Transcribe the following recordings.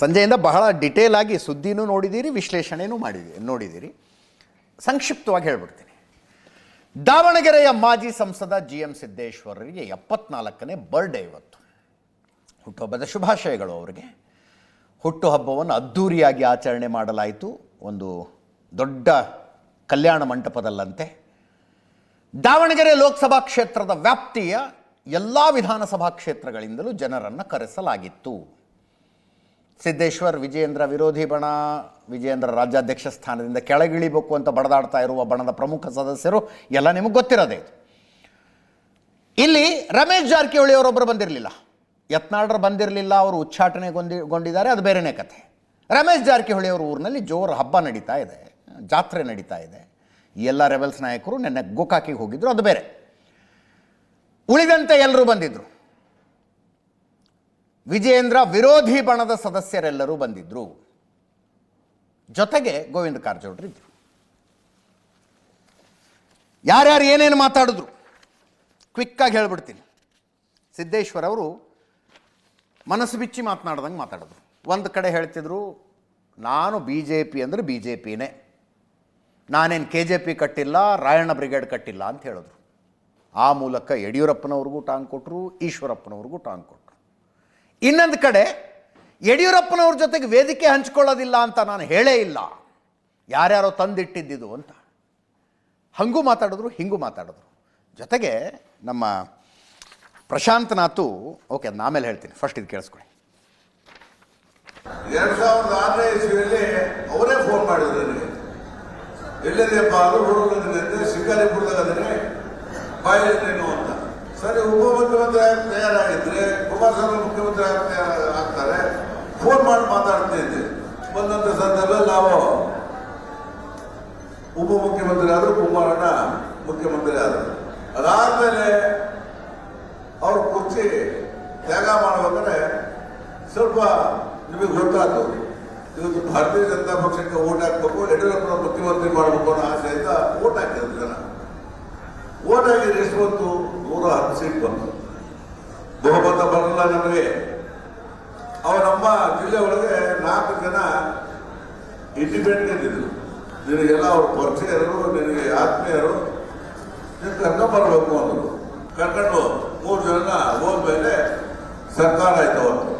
ಸಂಜೆಯಿಂದ ಬಹಳ ಡಿಟೇಲ್ ಆಗಿ ಸುದ್ದಿನೂ ನೋಡಿದ್ದೀರಿ ವಿಶ್ಲೇಷಣೆನೂ ಮಾಡಿದ್ದೀರಿ ನೋಡಿದ್ದೀರಿ ಸಂಕ್ಷಿಪ್ತವಾಗಿ ಹೇಳ್ಬಿಡ್ತೀನಿ. ದಾವಣಗೆರೆಯ ಮಾಜಿ ಸಂಸದ ಜಿ ಎಂ ಸಿದ್ದೇಶ್ವರರಿಗೆ ಎಪ್ಪತ್ನಾಲ್ಕನೇ ಬರ್ಡೇ ಇವತ್ತು. ಹುಟ್ಟುಹಬ್ಬದ ಶುಭಾಶಯಗಳು ಅವರಿಗೆ. ಹುಟ್ಟುಹಬ್ಬವನ್ನು ಅದ್ಧೂರಿಯಾಗಿ ಆಚರಣೆ ಮಾಡಲಾಯಿತು. ಒಂದು ದೊಡ್ಡ ಕಲ್ಯಾಣ ಮಂಟಪದಲ್ಲಂತೆ. ದಾವಣಗೆರೆ ಲೋಕಸಭಾ ಕ್ಷೇತ್ರದ ವ್ಯಾಪ್ತಿಯ ಎಲ್ಲ ವಿಧಾನಸಭಾ ಕ್ಷೇತ್ರಗಳಿಂದಲೂ ಜನರನ್ನು ಕರೆಸಲಾಗಿತ್ತು. ಸಿದ್ದೇಶ್ವರ್, ವಿಜಯೇಂದ್ರ ವಿರೋಧಿ ಬಣ, ವಿಜಯೇಂದ್ರ ರಾಜ್ಯಾಧ್ಯಕ್ಷ ಸ್ಥಾನದಿಂದ ಕೆಳಗಿಳಿಬೇಕು ಅಂತ ಬಡದಾಡ್ತಾ ಇರುವ ಬಣದ ಪ್ರಮುಖ ಸದಸ್ಯರು ಎಲ್ಲ ನಿಮಗೆ ಗೊತ್ತಿರೋದೇ ಇಲ್ಲಿ ರಮೇಶ್ ಜಾರಕಿಹೊಳಿ ಅವರೊಬ್ಬರು ಬಂದಿರಲಿಲ್ಲ. ಯತ್ನಾಳ್ರು ಬಂದಿರಲಿಲ್ಲ, ಅವರು ಉಚ್ಚಾಟನೆಗೊಂಡಿದ್ದಾರೆ ಅದು ಬೇರೆನೇ ಕಥೆ. ರಮೇಶ್ ಜಾರಕಿಹೊಳಿ ಅವರ ಊರಿನಲ್ಲಿ ಜೋರು ಹಬ್ಬ ನಡೀತಾ ಇದೆ, ಜಾತ್ರೆ ನಡೀತಾ ಇದೆ. ಎಲ್ಲ ರೆಬಲ್ಸ್ ನಾಯಕರು ನೆನ್ನೆ ಗೋಕಾಕಿಗೆ ಹೋಗಿದ್ರು, ಅದು ಬೇರೆ. ಉಳಿದಂತೆ ಎಲ್ಲರೂ ಬಂದಿದ್ದರು ವಿಜಯೇಂದ್ರ ವಿರೋಧಿ ಬಣದ ಸದಸ್ಯರೆಲ್ಲರೂ ಬಂದಿದ್ದರು ಜೊತೆಗೆ ಗೋವಿಂದ ಕಾರಜೋಳರಿದ್ದರು ಯಾರ್ಯಾರು ಏನೇನು ಮಾತಾಡಿದ್ರು? ಕ್ವಿಕ್ಕಾಗಿ ಹೇಳ್ಬಿಡ್ತೀನಿ. ಸಿದ್ದೇಶ್ವರ ಅವರು ಮನಸ್ಸು ಬಿಚ್ಚಿ ಮಾತನಾಡ್ದಂಗೆ ಮಾತಾಡಿದ್ರು. ಒಂದು ಕಡೆ ಹೇಳ್ತಿದ್ರು, ನಾನು ಬಿ ಜೆ ಪಿ ಅಂದರೆ ಬಿ ಜೆ ಪಿನೇ ನಾನೇನು ಕೆ ಜೆ ಪಿ ಕಟ್ಟಿಲ್ಲ, ರಾಯಣ್ಣ ಬ್ರಿಗೇಡ್ ಕಟ್ಟಿಲ್ಲ ಅಂತ ಹೇಳಿದ್ರು. ಆ ಮೂಲಕ ಯಡಿಯೂರಪ್ಪನವ್ರಿಗೂ ಟಾಂಗ್ ಕೊಟ್ಟರು ಈಶ್ವರಪ್ಪನವ್ರಿಗೂ ಟಾಂಗ್ ಕೊಟ್ಟರು ಇನ್ನೊಂದು ಕಡೆ ಯಡಿಯೂರಪ್ಪನವ್ರ ಜೊತೆಗೆ ವೇದಿಕೆ ಹಂಚ್ಕೊಳ್ಳೋದಿಲ್ಲ ಅಂತ ನಾನು ಹೇಳೇ ಇಲ್ಲ. ಯಾರ್ಯಾರೋ ತಂದಿಟ್ಟಿದ್ದಿದ್ದು ಅಂತ. ಹಂಗೂ ಮಾತಾಡಿದ್ರು, ಹಿಂಗೂ ಮಾತಾಡಿದ್ರು. ಜೊತೆಗೆ ನಮ್ಮ ಪ್ರಶಾಂತನಾಥು, ಓಕೆ ಅದನ್ನ ಆಮೇಲೆ ಹೇಳ್ತೀನಿ. ಫಸ್ಟ್ ಇದು ಕೇಳಿಸ್ಕೊಳ್ಳಿ. ಎರಡ್ ಸಾವಿರದ ಆರನೇ ಇಸ್ವಿಯಲ್ಲಿ ಅವರೇ ಫೋನ್ ಮಾಡಿದ್ರು ನನಗೆ. ಎಲ್ಲಿದೆಯಪ್ಪ ಅದು ಹುಡುಗನಿದೆ ಶಿಕಾರಿಪುರದಾಗ ಅದನ್ನೇ ನೀನು ಅಂತ. ಸರಿ ಉಪಮುಖ್ಯಮಂತ್ರಿ ಆಗಕ್ಕೆ ತಯಾರಾಗಿದ್ರೆ ಕುಮಾರಸ್ವಾಮಿ ಮುಖ್ಯಮಂತ್ರಿ ತಯಾರ- ಆಗ್ತಾರೆ ಫೋನ್ ಮಾಡಿ ಮಾತಾಡ್ತಾ ಇದ್ದೆ. ಬಂದಂತ ಸಂದರ್ಭದಲ್ಲಿ ನಾವು ಉಪಮುಖ್ಯಮಂತ್ರಿ ಆದರು, ಕುಮಾರಣ್ಣ ಮುಖ್ಯಮಂತ್ರಿ ಆದರು. ಅದಾದ್ಮೇಲೆ ಅವ್ರ ಕುರ್ಚಿ ತ್ಯಾಗ ಮಾಡಬೇಕಾದ್ರೆ ಸ್ವಲ್ಪ ನಿಮಗೆ ಗೊತ್ತಾಯ್ತು ಇವತ್ತು ಭಾರತೀಯ ಜನತಾ ಪಕ್ಷಕ್ಕೆ ಓಟ್ ಹಾಕ್ಬೇಕು, ಯಡಿಯೂರಪ್ಪನ ಮುಖ್ಯಮಂತ್ರಿ ಮಾಡಬೇಕು ಅನ್ನೋ ಆಸೆಯಿಂದ ಓಟ್ ಹಾಕಿದ್ರು ಜನ. ಓಟ್ ಹಾಕಿದ್ರೆ ಎಷ್ಟು ಬಂತು. ನೂರ ಹತ್ತು ಸೀಟ್ ಬಂತು ಬಹುಮತ ಬರಲ್ಲ ನಮಗೆ ಅವ ನಮ್ಮ ಜಿಲ್ಲೆ ಒಳಗೆ ನಾಲ್ಕು ಜನ ಇಂಡಿಪೆಂಡೆಂಟ್ ಇದ್ರು. ನಿನಗೆಲ್ಲ ಅವ್ರ ಪರಿಚಯರು, ನಿನಗೆ ಆತ್ಮೀಯರು. ನೀನು ಕರ್ಕೊಂಡು ಬರಬೇಕು ಅಂದರು. ಕರ್ಕೊಂಡು ಮೂರು ಜನ ಹೋದ್ಮೇಲೆ ಸರ್ಕಾರ ಆಯ್ತು ಅವತ್ತು.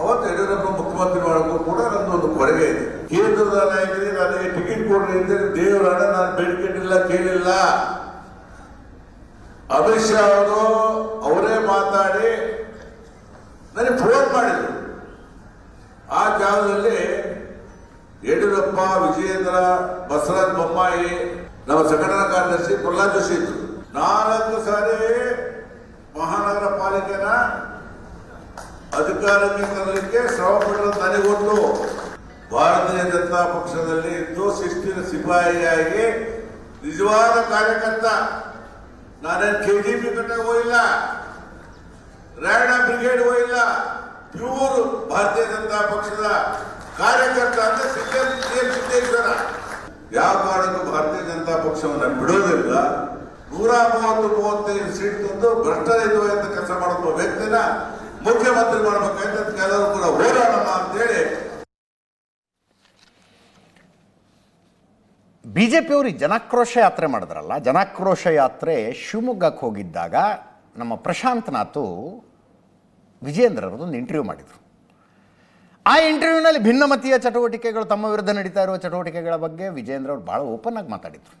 ಅವತ್ತು ಯಡಿಯೂರಪ್ಪ ಮುಖ್ಯಮಂತ್ರಿ ಮಾಡೋಕ್ಕೂ ಕೂಡ ಒಂದು ಕೊಡುಗೆ ಇದೆ. ಕೇಂದ್ರದ ನನಗೆ ಟಿಕೆಟ್ ಕೊಡ್ರಿ ಅಂತ ದೇವರ ಹಣ ನಾನು ಬೇಡಿಕೆಟ್ಟಿಲ್ಲ ಕೇಳಿಲ್ಲ. ಅಮಿತ್ ಶಾ ಅವರು ಅವರೇ ಮಾತಾಡಿ ನನಗೆ ಫೋನ್ ಮಾಡಿದ್ರು. ಆ ಜಾಗದಲ್ಲಿ ಯಡಿಯೂರಪ್ಪ, ವಿಜಯೇಂದ್ರ, ಬಸವರಾಜ್ ಬೊಮ್ಮಾಯಿ, ನಮ್ಮ ಸಂಘಟನಾ ಕಾರ್ಯದರ್ಶಿ ಪ್ರಹ್ಲಾದ್ ಜೋಶಿ ಇದ್ರು. ನಾಲ್ಕು ಸಾರಿ ಮಹಾನಗರ ಪಾಲಿಕೆನ ಅಧಿಕಾರಕ್ಕೆ ತರಲಿಕ್ಕೆ ಶ್ರಮ ಪಟ್ಟರು ತನಿಗೊಂಡು ಭಾರತೀಯ ಜನತಾ ಪಕ್ಷದಲ್ಲಿ ಇದ್ದು ಶಿಸ್ತಿನ ಸಿಪಾಯಿಯಾಗಿ ನಿಜವಾದ ಕಾರ್ಯಕರ್ತ. ನಾನೇನು ಪಿ ಕಟ್ಟಾಗ ಹೋಗಿಲ್ಲ. ರಾಯಣ್ಣ ಬ್ರಿಗೇಡ್ ಹೋಗಿಲ್ಲ. ಪ್ಯೂರ್ ಭಾರತೀಯ ಜನತಾ ಪಕ್ಷದ ಕಾರ್ಯಕರ್ತ ಅಂತ ಸಿದ್ದೇಶ್ವರ ಸಿದ್ದೇಶ್ವರ. ಯಾವ ಕಾರಣಕ್ಕೂ ಭಾರತೀಯ ಜನತಾ ಪಕ್ಷವನ್ನು ಬಿಡೋದಿಲ್ಲ ನೂರ ಮೂವತ್ತು ಮೂವತ್ತೈದು ಸೀಟ್ ತಂದು ಭ್ರಷ್ಟರಹಿತವಾದ ಕೆಲಸ ಮಾಡುವ ವ್ಯಕ್ತಿನ ಮುಖ್ಯಮಂತ್ರಿ ಮಾಡ್ಬೇಕಂತ ಕೆಲವರು ಕೂಡ ಹೋರಾಡೋಣ ಅಂತೇಳಿ ಬಿ ಜೆ ಪಿಯವರು ಜನಾಕ್ರೋಶ ಯಾತ್ರೆ ಮಾಡಿದ್ರಲ್ಲ, ಜನಾಕ್ರೋಶ ಯಾತ್ರೆ ಶಿವಮೊಗ್ಗಕ್ಕೆ ಹೋಗಿದ್ದಾಗ ನಮ್ಮ ಪ್ರಶಾಂತನಾಥು ಒಂದು ಇಂಟರ್ವ್ಯೂ ಮಾಡಿದರು. ಆ ಇಂಟರ್ವ್ಯೂನಲ್ಲಿ ಭಿನ್ನಮತೀಯ ಚಟುವಟಿಕೆಗಳು ತಮ್ಮ ವಿರುದ್ಧ ನಡೀತಾ ಇರುವ ಚಟುವಟಿಕೆಗಳ ಬಗ್ಗೆ ವಿಜೇಂದ್ರ ಅವರು ಭಾಳ ಓಪನ್ ಆಗಿ ಮಾತಾಡಿದರು.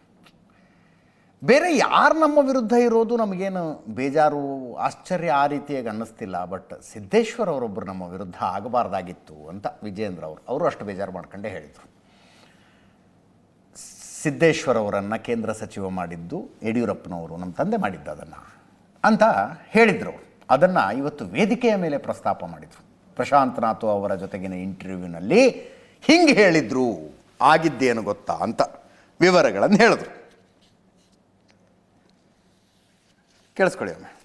ಬೇರೆ ಯಾರು ನಮ್ಮ ವಿರುದ್ಧ ಇರೋದು ನಮಗೇನು ಬೇಜಾರು, ಆಶ್ಚರ್ಯ ಆ ರೀತಿಯಾಗಿ ಅನ್ನಿಸ್ತಿಲ್ಲ, ಬಟ್ ಸಿದ್ದೇಶ್ವರ್ ಅವರೊಬ್ಬರು ನಮ್ಮ ವಿರುದ್ಧ ಆಗಬಾರ್ದಾಗಿತ್ತು ಅಂತ ವಿಜೇಂದ್ರ ಅವರು ಅವರು ಅಷ್ಟು ಬೇಜಾರು ಮಾಡ್ಕೊಂಡೇ ಹೇಳಿದರು. ಸಿದ್ದೇಶ್ವರ್ ಅವರನ್ನು ಕೇಂದ್ರ ಸಚಿವ ಮಾಡಿದ್ದು ಯಡಿಯೂರಪ್ಪನವರು, ನಮ್ಮ ತಂದೆ ಮಾಡಿದ್ದು ಅದನ್ನು. ಅಂತ ಹೇಳಿದರು. ಅದನ್ನು ಇವತ್ತು ವೇದಿಕೆಯ ಮೇಲೆ ಪ್ರಸ್ತಾಪ ಮಾಡಿದರು. ಪ್ರಶಾಂತನಾಥ್ ಅವರ ಜೊತೆಗಿನ ಇಂಟರ್ವ್ಯೂನಲ್ಲಿ ಹಿಂಗೆ ಹೇಳಿದರು, ಆಗಿದ್ದೇನು ಗೊತ್ತಾ ಅಂತ ವಿವರಗಳನ್ನು ಹೇಳಿದ್ರು. ಕೇಳಿಸ್ಕೊಳ್ಳಿ ಒಮ್ಮೆ.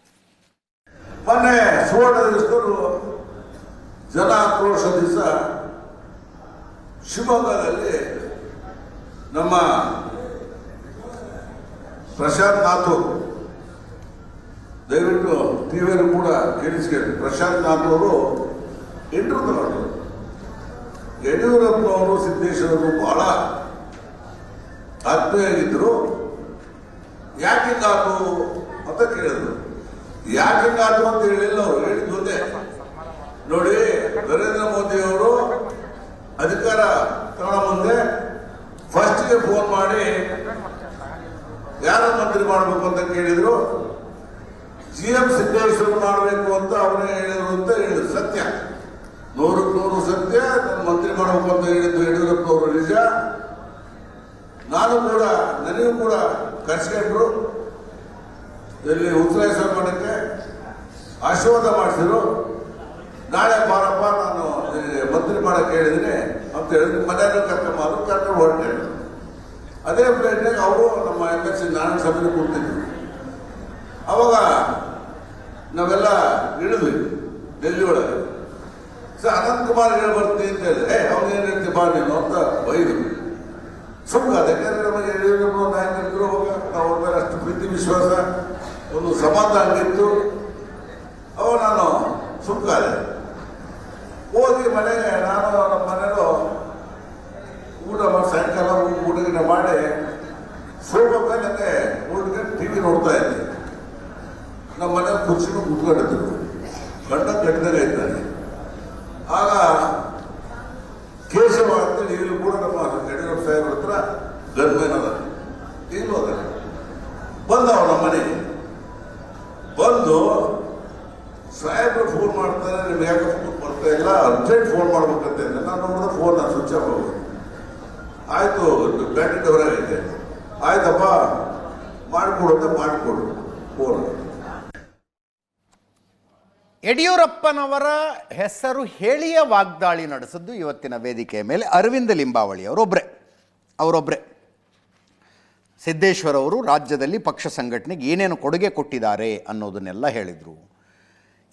ಮೊನ್ನೆ ಸುವರ್ಣ ಜನಾಕ್ರೋಶ ದಿವಸ ಶಿವಮೊಗ್ಗದಲ್ಲಿ ನಮ್ಮ ಪ್ರಶಾಂತ್ ಮಾಥೋರ್ ದಯವಿಟ್ಟು ಟಿವಿಯಲ್ಲಿ ಕೂಡ ಕೇಳಿಸ್ಕೊಳ್ಳಿ. ಪ್ರಶಾಂತ್ ನಾಥ್ ಅವರು ಇಂಟರ್ವ್ಯೂ ಯಡಿಯೂರಪ್ಪ ಅವರು ಸಿದ್ದೇಶ್ವರರು ಬಹಳ ಆತ್ಮೀಯಾಗಿದ್ದರು ಯಾಕಿಂಗಾತು ಅಂತ ಕೇಳಿದ್ರು. ಯಾಕಿಂಗಾತು ಅಂತ ಹೇಳಿಲ್ಲ ಅವರು ಹೇಳಿದ್ದು ನೋಡಿ, ನರೇಂದ್ರ ಮೋದಿ ಅವರು ಅಧಿಕಾರ ತಗೊಳ್ಳೋ ಮುಂದೆ ಫಸ್ಟ್ಗೆ ಫೋನ್ ಮಾಡಿ ಯಾರು ಮಂತ್ರಿ ಮಾಡಬೇಕು ಅಂತ ಕೇಳಿದ್ರು? ಜಿ ಎಂ ಸಿದ್ದೇಶ್ವರ ಮಾಡಬೇಕು ಅಂತ ಅವರೇ ಹೇಳಿದ್ರು ಅಂತ ಹೇಳಿದ್ರು ಸತ್ಯ. ನೂರಕ್ಕೆ ನೂರು ಸತ್ಯ, ನಾನು ಮಂತ್ರಿ ಮಾಡಬೇಕು ಅಂತ ಹೇಳಿದ್ದು ಯಡಿಯೂರಪ್ಪ ಅವರು ನಿಜ. ನಾನು ಕೂಡ, ನನಗೂ ಕೂಡ ಕರ್ಸ್ಕೊಂಡ್ರು. ಇಲ್ಲಿ ಉತ್ತರಾಯ ಮಾಡಕ್ಕೆ ಆಶೀರ್ವಾದ ಮಾಡಿಸಿದ್ರು. ನಾಳೆ ಬಾರಪ್ಪ, ನಾನು ಮಂತ್ರಿ ಮಾಡಕ್ಕೆ ಹೇಳಿದ್ದೀನಿ ಅಂತ ಹೇಳಿದ್ರು. ಮನೆಯಲ್ಲೂ ಕರ್ಕೊಂಡು ಅದು ಕರ್ಕೊಂಡು ಹೊರಟೆ. ಅದೇ ಪ್ಲೇಟ್ನಾಗ ಅವರು ನಮ್ಮ ಎಂ ಎಸ್ ಸಿ ನಾರಾಯಣ ಸಭೆಗೆ ಕೂತಿದ್ರು ಅವಾಗ ನಾವೆಲ್ಲ ಇಳಿದ್ವಿ ಡೆಲ್ಲಿ ಒಳಗೆ. ಸರ್, ಅನಂತ್ ಕುಮಾರ್ ಹೇಳಿ ಬರ್ತೀನಿ ಅಂತ ಹೇಳಿದ್ರೆ ಏ ಅವ್ನು ಏನು ಹೇಳ್ತಿ ಬಾ ನೀನು ಅಂತ ಬೈದು ಸುಮ್ಮನೆ ಅದಕ್ಕೆ ನಮಗೆ ಯಡಿಯೂರಪ್ಪ ನಾಯಕರಿದ್ರು ಅವಾಗ ನಾವು ಅವ್ರ ಮೇಲೆ ಅಷ್ಟು ಪ್ರೀತಿ, ವಿಶ್ವಾಸ, ಒಂದು ಸಮಾಧಾನ ಇತ್ತು. ಅವಾಗ ನಾನು ಸುಮ್ಕಾದೆ ಹೋಗಿ ಮನೆಗೆ ನಾನು ನಮ್ಮ ಮನೇಲೂ ಊಟ ಮಾಡಿ ಸಾಯಂಕಾಲ ಊಟಗಿನ ಮಾಡಿ ಸೋಫಾ ಮೇಲೆ ಊಟಕ್ಕೆ ಟಿ ವಿ ನೋಡ್ತಾ ಇದ್ದೆ ನಮ್ಮ ಮನೆ ಕುರ್ಚಿನೂ ಕುತ್ಕೊಂಡಿದ್ರು ಗಂಡ ಕಟ್ಟಿದರೆ ಇದ್ದಾನೆ ಆಗ ಕೇಶವ ಅಂತೇಳಿ ಇಲ್ಲಿ ಕೂಡ ನಮ್ಮ ಯಡಿಯೂರಪ್ಪ ಸಾಹೇಬ್ರ ಹತ್ರ ಗನ್ಮೇನದ ಈಗಲೂ ಅದ ಬಂದ ನಮ್ಮ ಮನೆಗೆ. ಬಂದು ಸಾಹೇಬ್ರು ಫೋನ್ ಮಾಡ್ತಾರೆ, ನಿಮ್ಗೆ ಯಾಕೆ ಫೋನ್ ಬರ್ತಾ ಇಲ್ಲ ಅರ್ಜೆಂಟ್ ಫೋನ್ ಮಾಡ್ಬೇಕಂತ ನಾನು ನೋಡಿದ್ರೆ ಫೋನ್ ನಾನು ಸ್ವಿಚ್ ಆಫ್ ಆಗೋದು ಆಯ್ತು ಬ್ಯಾಟ್ರಿ ಹೊರಗೈತೆ ಆಯ್ತಪ್ಪ, ಮಾಡಿಕೊಡು ಅಂತ ಮಾಡಿಕೊಡು ಫೋನ್ ಯಡಿಯೂರಪ್ಪನವರ ಹೆಸರು ಹೇಳಿಯ ವಾಗ್ದಾಳಿ ನಡೆಸಿದ್ದು ಇವತ್ತಿನ ವೇದಿಕೆಯ ಮೇಲೆ ಅರವಿಂದ ಲಿಂಬಾವಳಿ ಅವರೊಬ್ಬರೇ ಅವರೊಬ್ಬರೇ ಸಿದ್ದೇಶ್ವರ ಅವರು ರಾಜ್ಯದಲ್ಲಿ ಪಕ್ಷ ಸಂಘಟನೆಗೆ ಏನೇನು ಕೊಡುಗೆ ಕೊಟ್ಟಿದ್ದಾರೆ ಅನ್ನೋದನ್ನೆಲ್ಲ ಹೇಳಿದರು.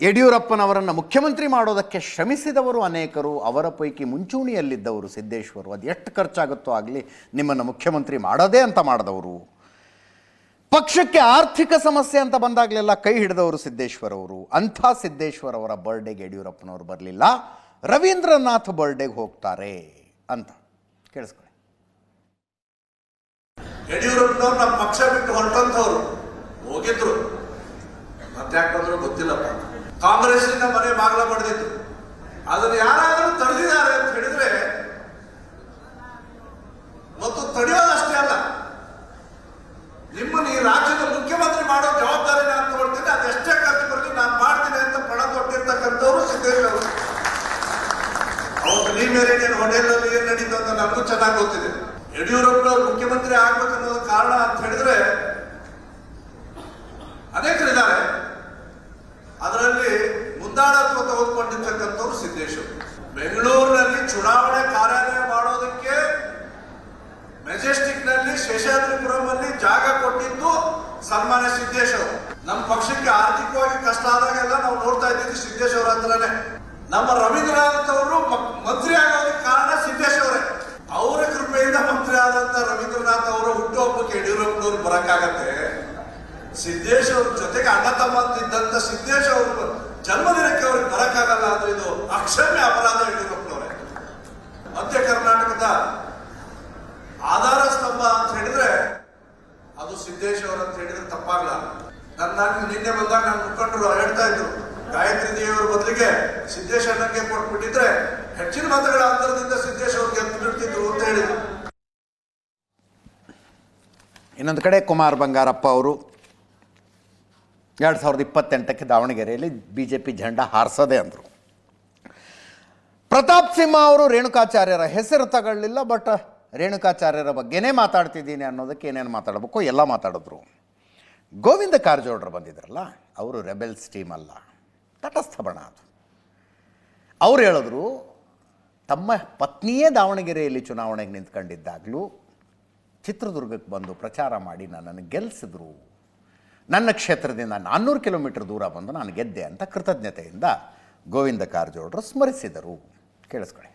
ಯಡಿಯೂರಪ್ಪನವರನ್ನು ಮುಖ್ಯಮಂತ್ರಿ ಮಾಡೋದಕ್ಕೆ ಶ್ರಮಿಸಿದವರು ಅನೇಕರು, ಅವರ ಪೈಕಿ ಮುಂಚೂಣಿಯಲ್ಲಿದ್ದವರು ಸಿದ್ದೇಶ್ವರು ಅದು ಎಷ್ಟು ಖರ್ಚಾಗುತ್ತೋ ಆಗಲಿ ನಿಮ್ಮನ್ನು ಮುಖ್ಯಮಂತ್ರಿ ಮಾಡೋದೇ ಅಂತ ಮಾಡಿದವರು. ಪಕ್ಷಕ್ಕೆ ಆರ್ಥಿಕ ಸಮಸ್ಯೆ ಅಂತ ಬಂದಾಗಲೆಲ್ಲ ಕೈ ಹಿಡಿದವರು ಸಿದ್ದೇಶ್ವರ ಅವರು ಅಂಥ ಸಿದ್ದೇಶ್ವರ ಅವರ ಬರ್ಡೇಗೆ ಯಡಿಯೂರಪ್ಪನವರು ಬರಲಿಲ್ಲ. ರವೀಂದ್ರನಾಥ್ ಬರ್ಡೇಗೆ ಹೋಗ್ತಾರೆ ಅಂತ. ಕೇಳಿಸ್ಕೊಳ್ಳಿ. ಯಡಿಯೂರಪ್ಪನವ್ರು ನಮ್ಮ ಪಕ್ಷ ಬಿಟ್ಟು ಹೊರಟಂತವ್ರು ಹೋಗಿದ್ರು. ಮತ್ತೆ ಯಾಕೆ ಬಂದ್ರು ಗೊತ್ತಿಲ್ಲಪ್ಪ. ಕಾಂಗ್ರೆಸ್ಸಿನ ಮನೆ ಬಾಗಿಲ ಪಡೆದಿದ್ರು ಅದನ್ನು ಯಾರಾದರೂ ತಡೆದಿದ್ದಾರೆ ಅಂತ ಹೇಳಿದ್ರೆ, ಮತ್ತು ತಡೆಯೋದಷ್ಟೇ ಅಲ್ಲ ನಿಮ್ಮನ್ನು ಈ ರಾಜ್ಯದ ಮುಖ್ಯಮಂತ್ರಿ ಮಾಡೋ ಜವಾಬ್ದಾರಿ ನಾನು ತಗೊಳ್ತೀನಿ ಅದೆಷ್ಟೇ ಖರ್ಚು ಬರಲಿ ನಾನು ಮಾಡ್ತೀನಿ ಅಂತ ಪಣ ತೊಟ್ಟಿರ್ತಕ್ಕಂಥವ್ರು ಸಿದ್ದೇಶ್ವರ ಅವರು ಅವತ್ತು ನೀ ಬೇರೆ ನೀನು ಹೋಟೆಲಲ್ಲಿ ಏನ್ ನಡೀತು ಅಂತ ನನಗೂ ಚೆನ್ನಾಗಿ ಗೊತ್ತಿದೆ. ಯಡಿಯೂರಪ್ಪನವ್ರು ಮುಖ್ಯಮಂತ್ರಿ ಆಗ್ಬೇಕು ಅನ್ನೋದು ಕಾರಣ ಅಂತ ಹೇಳಿದ್ರೆ ಅನೇಕರಿದ್ದಾರೆ ಅದರಲ್ಲಿ ಮುಂದಾಳತ್ವ ತೆಗೆದುಕೊಂಡಿರ್ತಕ್ಕಂಥವ್ರು ಸಿದ್ದೇಶ್ವರ. ಬೆಂಗಳೂರಿನಲ್ಲಿ ಚುನಾವಣೆ ಕಾರ್ಯಾಲಯ ಮಾಡೋದಕ್ಕೆ ಮೆಜೆಸ್ಟಿಕ್ನಲ್ಲಿ ಶೇಷಾದ್ರಿಪುರಂ ಅಲ್ಲಿ ಜಾಗ ಕೊಟ್ಟಿದ್ದು ಸನ್ಮಾನ್ಯ ಸಿದ್ದೇಶ್ವರ. ನಮ್ಮ ಪಕ್ಷಕ್ಕೆ ಆರ್ಥಿಕವಾಗಿ ಕಷ್ಟ ಆದಾಗೆಲ್ಲ ನಾವು ನೋಡ್ತಾ ಇದ್ದೀವಿ ಸಿದ್ದೇಶ್ವರ ಹತ್ರನೇ. ನಮ್ಮ ರವೀಂದ್ರನಾಥ್ ಅವರು ಮಂತ್ರಿ ಆಗೋದಕ್ಕೆ ಕಾರಣ ಸಿದ್ದೇಶ್ ಅವರೇ. ಕೃಪೆಯಿಂದ ಮಂತ್ರಿ ಆದಂತ ರವೀಂದ್ರನಾಥ್ ಅವರ ಹುಟ್ಟುಹಬ್ಬಕ್ಕೆ ಯಡಿಯೂರಪ್ಪನವ್ರು ಬರಕ್ಕಾಗತ್ತೆ. ಸಿದ್ದೇಶ್ ಅವ್ರ ಜೊತೆಗೆ ಅಣ್ಣ ತಮ್ಮ ಅಂತಿದ್ದಂತ ಸಿದ್ದೇಶ್ ಅವರು ಜನ್ಮದಿನಕ್ಕೆ ಅವ್ರಿಗೆ ಬರಕ್ಕಾಗಲ್ಲ ಅಂದ್ರೆ ಇದು ಅಕ್ಷಮ್ಯ ಅಪರಾಧ ಯಡಿಯೂರಪ್ಪನವರೇ. ಮಧ್ಯ ಕರ್ನಾಟಕದ ಆಧಾರ ಸ್ತಂಭ ಅಂತ ಹೇಳಿದ್ರೆ ಅದು ಸಿದ್ದೇಶ್ ಅವರು ಅಂತ ಹೇಳಿದ್ರೆ ತಪ್ಪಾಗಲ್ಲ ನನ್ನ ನಾನು ನಿನ್ನೆ ಬಂದಾಗ ನನ್ನ ಮುಖಂಡರು ಹೇಳ್ತಾ ಇದ್ರು. ಗಾಯತ್ರಿ ದೇವಿಯವ್ರ ಬದಲಿಗೆ ಸಿದ್ದೇಶ್ ಅಣ್ಣಂಗೆ ಕೊಟ್ಬಿಟ್ಟಿದ್ರೆ ಹೆಚ್ಚಿನ ಮತಗಳ ಅಂತರದಿಂದ ಸಿದ್ದೇಶ್ ಅವ್ರಿಗೆ ಗೆದ್ದು ಬಿಡ್ತಿದ್ರು ಅಂತ ಹೇಳಿದ್ರು. ಇನ್ನೊಂದು ಕಡೆ ಕುಮಾರ್ ಬಂಗಾರಪ್ಪ ಅವರು ಎರಡು ಸಾವಿರದ ಇಪ್ಪತ್ತೆಂಟಕ್ಕೆ ದಾವಣಗೆರೆಯಲ್ಲಿ ಬಿ ಜೆ ಪಿ ಜಂಡ ಹಾರಿಸೋದೆ ಅಂದರು. ಪ್ರತಾಪ್ ಸಿಂಹ ಅವರು ರೇಣುಕಾಚಾರ್ಯರ ಹೆಸರು ತಗೊಳ್ಳಿಲ್ಲ, ಬಟ್ ರೇಣುಕಾಚಾರ್ಯರ ಬಗ್ಗೆನೇ ಮಾತಾಡ್ತಿದ್ದೀನಿ ಅನ್ನೋದಕ್ಕೆ ಏನೇನು ಮಾತಾಡಬೇಕು, ಎಲ್ಲ ಮಾತಾಡಿದ್ರು. ಗೋವಿಂದ ಕಾರಜೋಳರು ಬಂದಿದ್ರಲ್ಲ, ಅವರು ರೆಬೆಲ್ಸ್ ಟೀಮ್ ಅಲ್ಲ ತಟಸ್ಥ ಬಣ ಅದು. ಅವ್ರು ಹೇಳಿದ್ರು ತಮ್ಮ ಪತ್ನಿಯೇ ದಾವಣಗೆರೆಯಲ್ಲಿ ಚುನಾವಣೆಗೆ ನಿಂತ್ಕೊಂಡಿದ್ದಾಗಲೂ ಚಿತ್ರದುರ್ಗಕ್ಕೆ ಬಂದು ಪ್ರಚಾರ ಮಾಡಿ ನನ್ನನ್ನು ಗೆಲ್ಲಿಸಿದ್ರು ನನ್ನ ಕ್ಷೇತ್ರದಿಂದ ನಾನ್ನೂರು ಕಿಲೋಮೀಟರ್ ದೂರ ಬಂದು ನಾನು ಗೆದ್ದೆ ಅಂತ ಕೃತಜ್ಞತೆಯಿಂದ ಗೋವಿಂದ ಕಾರಜೋಳರು ಸ್ಮರಿಸಿದರು. ಕೇಳಿಸ್ಕೊಳ್ಳಿ.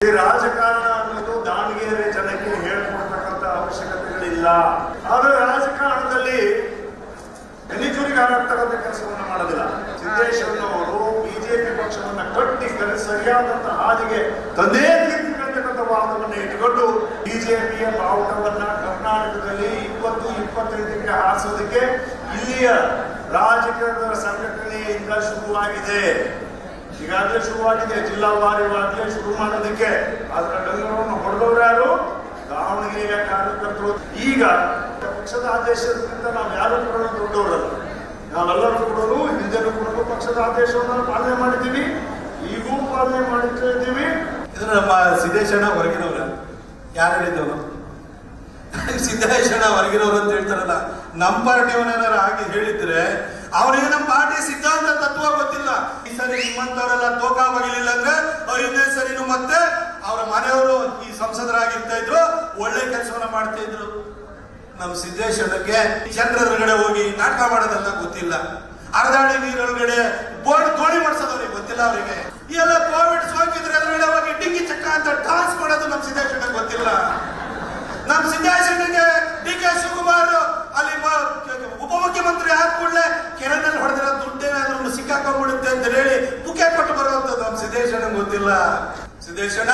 ರಾಜಕಾರಣ ಅನ್ನೋದು ದಾವಣಗೆರೆ ಜನಕ್ಕೆ ಹೇಳ್ಕೊಡ್ತಕ್ಕಂಥ ಅವಶ್ಯಕತೆಗಳಿಲ್ಲ ಆದ್ರೆ ರಾಜಕಾರಣದಲ್ಲಿ ಎಲಿಜುರಿಗೆ ಹಾರಾಡ್ತಕ್ಕಂಥ ಕೆಲಸವನ್ನ ಮಾಡೋದಿಲ್ಲ ಸಿದ್ದೇಶ್ವರನವರು ಬಿಜೆಪಿ ಪಕ್ಷವನ್ನ ಕಟ್ಟಿ ಕರೆಸಿ ಸರಿಯಾದಂತಹ ಹಾದಿಗೆ ತಂದೇ ತೀರ್ಪಿರ್ತಕ್ಕಂಥ ವಾದವನ್ನು ಇಟ್ಟುಕೊಂಡು ಬಿಜೆಪಿಯ ಬಾವುಟವನ್ನ ಕರ್ನಾಟಕದಲ್ಲಿ ಇಪ್ಪತ್ತು, ಇಪ್ಪತ್ತೈದಕ್ಕೆ ಹಾರಿಸೋದಕ್ಕೆ ಇಲ್ಲಿಯ ರಾಜಕೀಯದ ಸಂಘಟನೆಯಿಂದ ಶುರುವಾಗಿದೆ. ಈಗಾಗಲೇ ಶುರುವಾಗಿದೆ. ಜಿಲ್ಲಾ ವಾರಿಯಾಗಲೇ ಶುರು ಮಾಡೋದಕ್ಕೆ. ಅದರ ಡಂಗರವನ್ನು ಹೊಡೆದವರು ಯಾರು? ದಾವಣಗೆರೆಯ ಕಾರ್ಯಕರ್ತರು. ಈಗ ಪಕ್ಷದ ಆದೇಶದಿಂದ ನಾವು ಯಾರು ಕೂಡ ದೊಡ್ಡವರಲ್ಲ ನಾವೆಲ್ಲರೂ ಕೂಡ ಹಿಂದೆನೂ ಕೂಡ ಪಕ್ಷದ ಆದೇಶವನ್ನು ಪಾಲನೆ ಮಾಡಿದ್ದೀವಿ. ಈಗೂ ಪಾಲನೆ ಮಾಡುತ್ತಾ ಇದ್ದೀವಿ. ಇದು ನಮ್ಮ ಸಿದ್ದೇಶಣ್ಣ ಹೊರಗಿನವ್ರ. ಯಾರು ಹೇಳಿದ್ದವನು ಸಿದ್ದೇಶಣ್ಣ ಹೊರಗಿನವ್ರು ಅಂತ ಹೇಳ್ತಾರಲ್ಲ ನಮ್ಮ ಪಾರ್ಟಿಯವನೇನಾರು ಆಗಿ ಹೇಳಿದ್ರೆ ಅವ್ರಿಗೆ ನಮ್ಮ ಪಾರ್ಟಿ ಸಿದ್ಧಾಂತ ತತ್ವ ಗೊತ್ತಿಲ್ಲ. ಈ ಸರಿ ನಿಮ್ಮಂತವರೆಲ್ಲ ತೋಕ ಬಗಿಲಿಲ್ಲ ಅಂದ್ರೆ ಐದನೇ ಸರಿನು ಮತ್ತೆ ಅವರ ಮನೆಯವರು ಈ ಸಂಸದರಾಗಿರ್ತಾ ಇದ್ರು, ಒಳ್ಳೆ ಕೆಲಸವನ್ನ ಮಾಡ್ತಾ ಇದ್ರು. ನಮ್ಮ ಸಿದ್ದೇಶ್ವರಕ್ಕೆ ಚಂದ್ರದೊಳಗಡೆ ಹೋಗಿ ನಾಟಕ ಮಾಡೋದಂತ ಗೊತ್ತಿಲ್ಲ. ಅರ್ಧಾಡಿ ನೀರೊಳಗಡೆ ಬೋರ್ಡ್ ಗೋಳಿ ಮಾಡಿಸೋದು ಗೊತ್ತಿಲ್ಲ ಅವರಿಗೆ. ಈ ಎಲ್ಲ ಕೋವಿಡ್ ಸೋಂಕಿದ್ರೆ ಅದ್ರ ಇಡವಾಗಿ ಡಿಕ್ಕಿ ಚಕ್ಕ ಅಂತ ಡಾನ್ಸ್ ಮಾಡೋದು ನಮ್ ಸಿದ್ದೇಶಣ್ಣಗೆ ಗೊತ್ತಿಲ್ಲ. ನಮ್ ಸಿದ್ದೇಶ್ವರಿಗೆ ಡಿ ಕೆ ಶಿವಕುಮಾರ್ ಅಲ್ಲಿ ಉಪಮುಖ್ಯಮಂತ್ರಿ ಆದ ಕೂಡಲೇ ಕೆರೆನಲ್ಲಿ ಹೊಡೆದಿರೋ ದುಡ್ಡೇನಾದ್ರೂ ಸಿಕ್ಕಾಕೊಂಡ್ಬಿಡುತ್ತೆ ಅಂತ ಹೇಳಿ ಬುಕೆ ಕೊಟ್ಟು ಬರುವಂತದ್ದು ನಮ್ ಸಿದ್ದೇಶಣ್ಣಗೆ ಗೊತ್ತಿಲ್ಲ. ಸಿದ್ದೇಶಣ್ಣ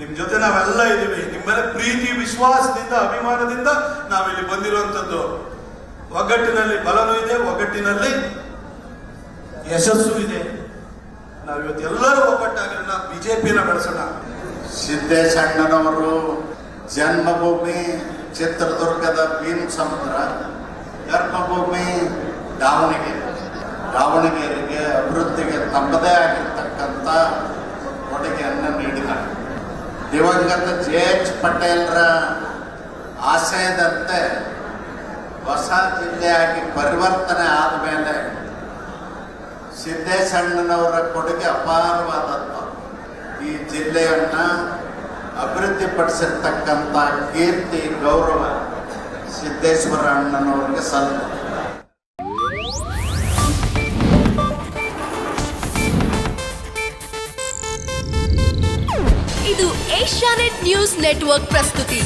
ನಿಮ್ ಜೊತೆ ನಾವೆಲ್ಲ ಇದೀವಿ ನಿಮ್ಮ ಪ್ರೀತಿ, ವಿಶ್ವಾಸದಿಂದ, ಅಭಿಮಾನದಿಂದ ನಾವಿಲ್ಲಿ ಬಂದಿರುವಂತದ್ದು ಒಗ್ಗಟ್ಟಿನಲ್ಲಿ ಬಲನೂ ಇದೆ, ಒಗ್ಗಟ್ಟಿನಲ್ಲಿ ಯಶಸ್ಸು ಇದೆ. ನಾವಿವತ್ತು ಎಲ್ಲರೂ ಒಗ್ಗಟ್ಟಾಗಿರೋಣ ಬಿಜೆಪಿನ ಬೆಳೆಸೋಣ. ಸಿದ್ದೇಶಣ್ಣನವರು ಜನ್ಮಭೂಮಿ ಚಿತ್ರದುರ್ಗದ ಭೀಮ್ ಸಮುದ್ರ ಕರ್ಮಭೂಮಿ ದಾವಣಗೆರೆ. ದಾವಣಗೆರೆಗೆ ಅಭಿವೃದ್ಧಿಗೆ ತಮ್ಮದೇ ಆಗಿರ್ತಕ್ಕಂಥ ಕೊಡುಗೆಯನ್ನು ನೀಡಿದ್ದಾರೆ. ದಿವಂಗತ ಜೆ ಎಚ್ ಪಟೇಲ್ರ ಆಶಯದಂತೆ ಹೊಸ ಜಿಲ್ಲೆಯಾಗಿ ಪರಿವರ್ತನೆ ಆದಮೇಲೆ ಸಿದ್ದೇಶಣ್ಣನವರ ಕೊಡುಗೆ ಅಪಾರವಾದದ್ದು ಈ ಜಿಲ್ಲೆಯನ್ನು ಅಭಿವೃದ್ಧಿಪಡಿಸಿರ್ತಕ್ಕಂಥ ಕೀರ್ತಿ, ಗೌರವ ಸಿದ್ದೇಶ್ವರ ಅಣ್ಣನವರಿಗೆ ಸಲ್ಲ ಇದು ಏಷ್ಯಾನೆಟ್ ನ್ಯೂಸ್ ನೆಟ್ವರ್ಕ್ ಪ್ರಸ್ತುತಿ.